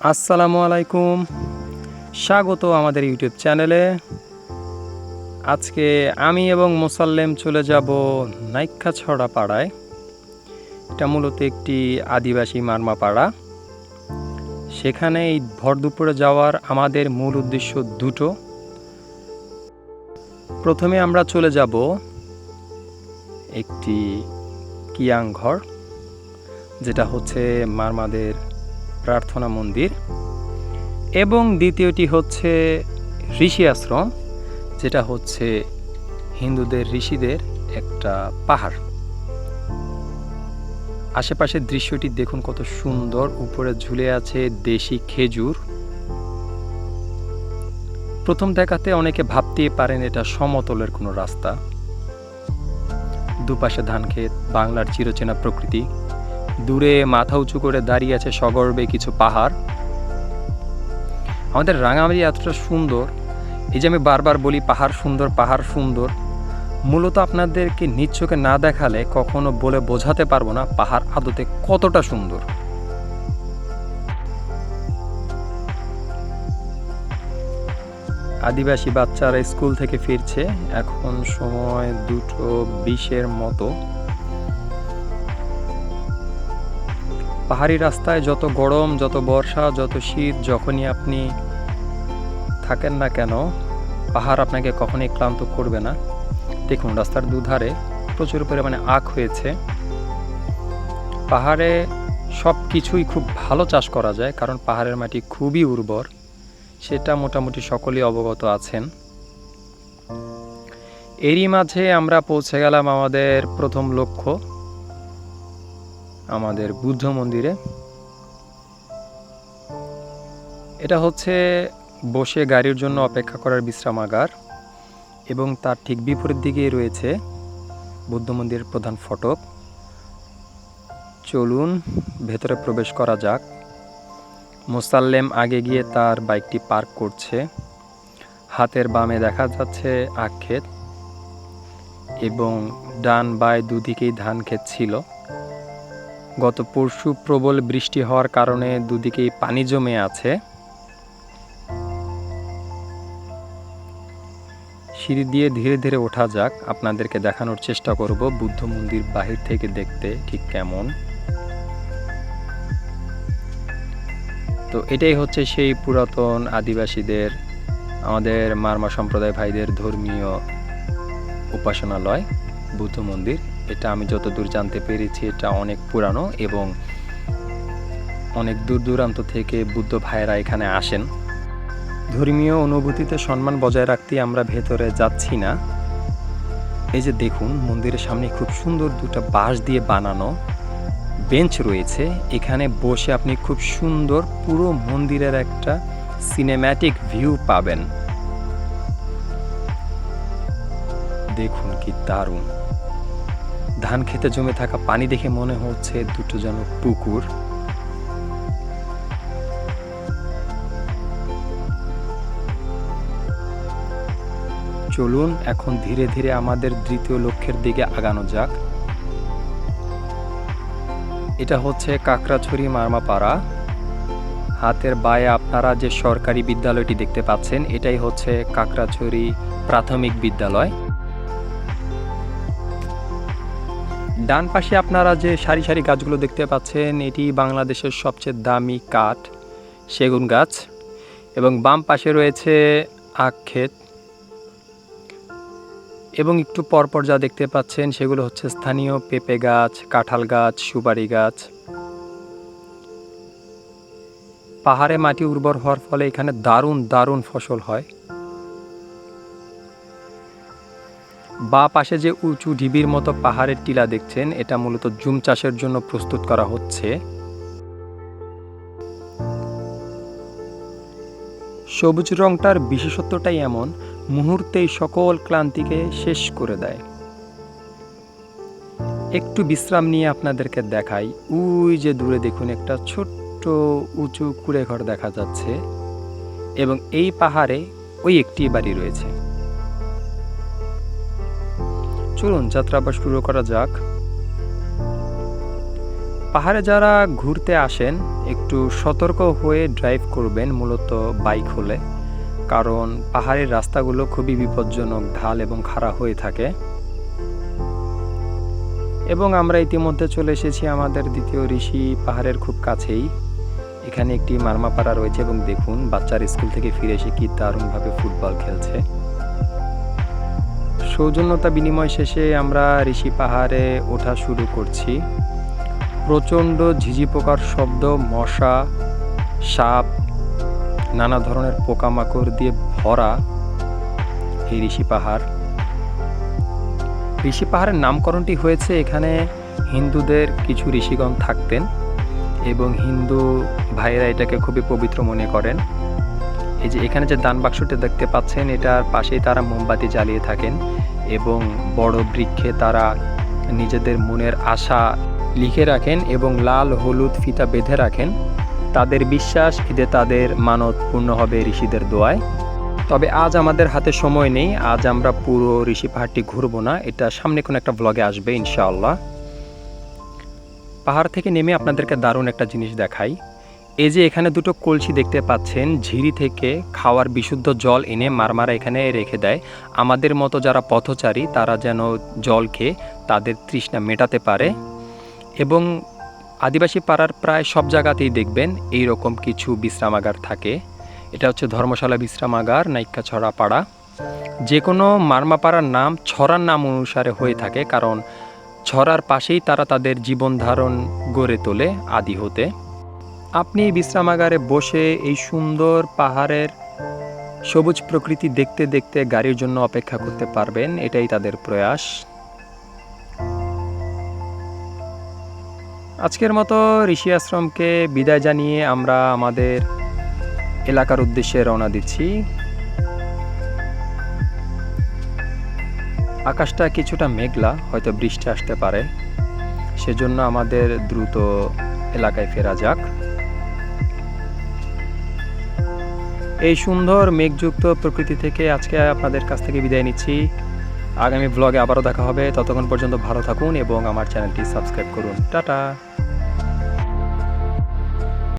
আসসালামু আলাইকুম। স্বাগত আমাদের ইউটিউব চ্যানেলে। আজকে আমি এবং মোসাল্লেম চলে যাব নাইক্ষাছড়া পাড়ায়। এটা মূলত একটি আদিবাসী মারমা পাড়া। সেখানে এই ভর দুপুরে যাওয়ার আমাদের মূল উদ্দেশ্য দুটো। প্রথমে আমরা চলে যাব একটি কিয়াং ঘর, যেটা হচ্ছে মারমাদের প্রার্থনা মন্দির এবং দ্বিতীয়টি হচ্ছে ঋষি আশ্রম, যেটা হচ্ছে হিন্দুদের, ঋষিদের একটা পাহাড়। আশেপাশের দৃশ্যটি দেখুন কত সুন্দর, উপরে ঝুলে আছে দেশি খেজুর। প্রথম দেখাতে অনেকে ভাবতেই পারেন এটা সমতলের কোনো রাস্তা। দুপাশে ধান ক্ষেত বাংলার চিরচেনা প্রকৃতি। দূরে মাথা উঁচু করে দাঁড়িয়ে আছে সগর্বে কিছু পাহাড়। আমাদের রাঙামাটি এতটা সুন্দর, এই যে আমি বারবার বলি পাহাড় সুন্দর পাহাড় সুন্দর, মূলত আপনাদেরকে চোখে না দেখালে কখনো বলে বোঝাতে পারব না পাহাড় আদতে কতটা সুন্দর। আদিবাসী বাচ্চারা স্কুল থেকে ফিরছে, এখন সময় দুটো বিশের মতো। পাহাড়ি রাস্তায় যত গরম, যত বর্ষা, যত শীত, যখনই আপনি থাকেন না কেন, পাহাড় আপনাকে কখনোই ক্লান্ত করবে না। দেখুন, রাস্তার দুধারে প্রচুর পরিমাণে আখ হয়েছে। পাহাড়ে সব কিছুই খুব ভালো চাষ করা যায়, কারণ পাহাড়ের মাটি খুবই উর্বর। সেটা মোটামুটি সকলেই অবগত আছেন। এরই মাঝে আমরা পৌঁছে গেলাম আমাদের প্রথম লক্ষ্য। আমাদের বুদ্ধ মন্দিরে। এটা হচ্ছে বসে গাড়ির জন্য অপেক্ষা করার বিশ্রামাগার এবং তার ঠিক বিপরীত দিকেই রয়েছে বুদ্ধ মন্দিরের প্রধান ফটক। চলুন, ভেতরে প্রবেশ করা যাক। মোসাল্লেম আগে গিয়ে তার বাইকটি পার্ক করছে। হাতের বামে দেখা যাচ্ছে আক্ষেত এবং ডান বায় দুদিকেই ধান ক্ষেত ছিল। গত পরশু প্রবল বৃষ্টি হওয়ার কারণে দুদিকেই পানি জমে আছে। সিঁড়ি দিয়ে ধীরে ধীরে ওঠা যাক, আপনাদেরকে দেখানোর চেষ্টা করব বুদ্ধ মন্দির বাহির থেকে দেখতে ঠিক কেমন। তো এটাই হচ্ছে সেই পুরাতন আদিবাসীদের, আমাদের মারমা সম্প্রদায় ভাইদের ধর্মীয় উপাসনালয়, বুদ্ধ মন্দির। এটা আমি যতদূর জানতে পেরেছি, এটা অনেক পুরানো এবং অনেক দূর দূরান্ত থেকে বুদ্ধ ভাইয়েরা এখানে আসেন। ধর্মীয় অনুভূতিতে সম্মান বজায় রাখতে আমরা ভেতরে যাচ্ছি না। এই যে দেখুন, মন্দিরের সামনে খুব সুন্দর দুটো বাঁশ দিয়ে বানানো বেঞ্চ রয়েছে। এখানে বসে আপনি খুব সুন্দর পুরো মন্দিরের একটা সিনেম্যাটিক ভিউ পাবেন। দেখুন কি দারুণ। ধান খেতে জমে থাকা পানি দেখে মনে হচ্ছে দুটো যেন পুকুর। চলুন, এখন ধীরে ধীরে আমাদের দ্বিতীয় লক্ষ্যের দিকে আগানো যাক। এটা হচ্ছে কাকড়াছড়ি মারমাপাড়া। হাতের বায়ে আপনারা যে সরকারি বিদ্যালয়টি দেখতে পাচ্ছেন, এটাই হচ্ছে কাকড়াছড়ি প্রাথমিক বিদ্যালয়। ডান পাশে আপনারা যে সারি সারি গাছগুলো দেখতে পাচ্ছেন, এটি বাংলাদেশের সবচেয়ে দামি কাঠ, সেগুন গাছ এবং বাম পাশে রয়েছে আখ ক্ষেত এবং একটু পরপর যা দেখতে পাচ্ছেন, সেগুলো হচ্ছে স্থানীয় পেঁপে গাছ, কাঁঠাল গাছ, সুপারি গাছ। পাহাড়ে মাটি উর্বর হওয়ার ফলে এখানে দারুণ দারুণ ফসল হয়। বা পাশে যে উঁচু ঢিবির মতো পাহাড়ের টিলা দেখছেন, এটা মূলত জুম চাষের জন্য প্রস্তুত করা হচ্ছে। সবুজ রংটার বিশেষত্বটাই এমন, মুহূর্তেই সকল ক্লান্তিকে শেষ করে দেয়। একটু বিশ্রাম নিয়ে আপনাদেরকে দেখাই। ওই যে দূরে দেখুন, একটা ছোট্ট উঁচু কুড়ে ঘর দেখা যাচ্ছে এবং এই পাহাড়ে ওই একটি বাড়ি রয়েছে। চলুন যাত্রা আবার শুরু করা যাক। পাহাড়ে যারা ঘুরতে আসেন, একটু সতর্ক হয়ে ড্রাইভ করবেন মূলত বাইক হলে। কারণ পাহাড়ের রাস্তাগুলো খুবই বিপজ্জনক, ঢাল এবং খাড়া হয়ে থাকে। এবং আমরা ইতিমধ্যে চলে এসেছি আমাদের দ্বিতীয় ঋষি পাহাড়ের খুব কাছেই। এখানে একটি মারমাপাড়া রয়েছে এবং দেখুন, বাচ্চার স্কুল থেকে ফিরে এসে কি দারুণভাবে ফুটবল খেলছে। সৌজন্যতা বিনিময় শেষে আমরা ঋষি পাহাড়ে ওঠা শুরু করছি। প্রচণ্ড ঝিঝি পোকার শব্দ, মশা, সাপ, নানা ধরনের পোকামাকড় দিয়ে ভরা এই ঋষি পাহাড়। ঋষি পাহাড়ের নামকরণটি হয়েছে এখানে হিন্দুদের কিছু ঋষিগণ থাকতেন এবং হিন্দু ভাইয়েরা এটাকে খুবই পবিত্র মনে করেন। এই যে এখানে যে দান বাক্সটি দেখতে পাচ্ছেন, এটার পাশেই তারা মোমবাতি জ্বালিয়ে থাকেন। এবং বড় বৃক্ষে তারা নিজেদের মনের আশা লিখে রাখেন এবং লাল হলুদ ফিতা বেঁধে রাখেন। তাদের বিশ্বাস এতে তাদের মানত পূর্ণ হবে ঋষিদের দোয়ায়। তবে আজ আমাদের হাতে সময় নেই, আজ আমরা পুরো ঋষি পাহাড়টি ঘুরবো না, এটা সামনে কোনো একটা ব্লগে আসবে ইনশাআল্লাহ। পাহাড় থেকে নেমে আপনাদেরকে দারুণ একটা জিনিস দেখাই। এই যে এখানে দুটো কলসি দেখতে পাচ্ছেন, ঝিরি থেকে খাওয়ার বিশুদ্ধ জল এনে মারমারা এখানে রেখে দেয়। আমাদের মতো যারা পথচারী, তারা যেন জল খেয়ে তাদের তৃষ্ণা মেটাতে পারে। এবং আদিবাসী পাড়ার প্রায় সব জায়গাতেই দেখবেন এই রকম কিছু বিশ্রামাগার থাকে। এটা হচ্ছে ধর্মশালা বিশ্রামাগার নাইকা ছড়া পাড়া। যে কোনো মারমাপাড়ার নাম ছড়ার নাম অনুসারে হয়ে থাকে, কারণ ছড়ার পাশেই তারা তাদের জীবন ধারণ গড়ে তোলে আদি হতে। আপনি বিশ্রামাগারে বসে এই সুন্দর পাহাড়ের সবুজ প্রকৃতি দেখতে দেখতে গাড়ির জন্য অপেক্ষা করতে পারবেন, এটাই তাদের প্রয়াস। আজকের মতো ঋষি আশ্রমকে বিদায় জানিয়ে আমরা আমাদের এলাকার উদ্দেশ্যে রওনা দিচ্ছি। আকাশটা কিছুটা মেঘলা, হয়তো বৃষ্টি আসতে পারে। সেজন্য আমাদের দ্রুত এলাকায় ফেরা যাক। এই সুন্দর মেঘযুক্ত প্রকৃতি থেকে আজকে আপনাদের কাছ থেকে বিদায় নিচ্ছি। আগামী ব্লগে আবারও দেখা হবে। ততক্ষণ পর্যন্ত ভালো থাকুন এবং আমার চ্যানেলটি সাবস্ক্রাইব করুন। টাটা।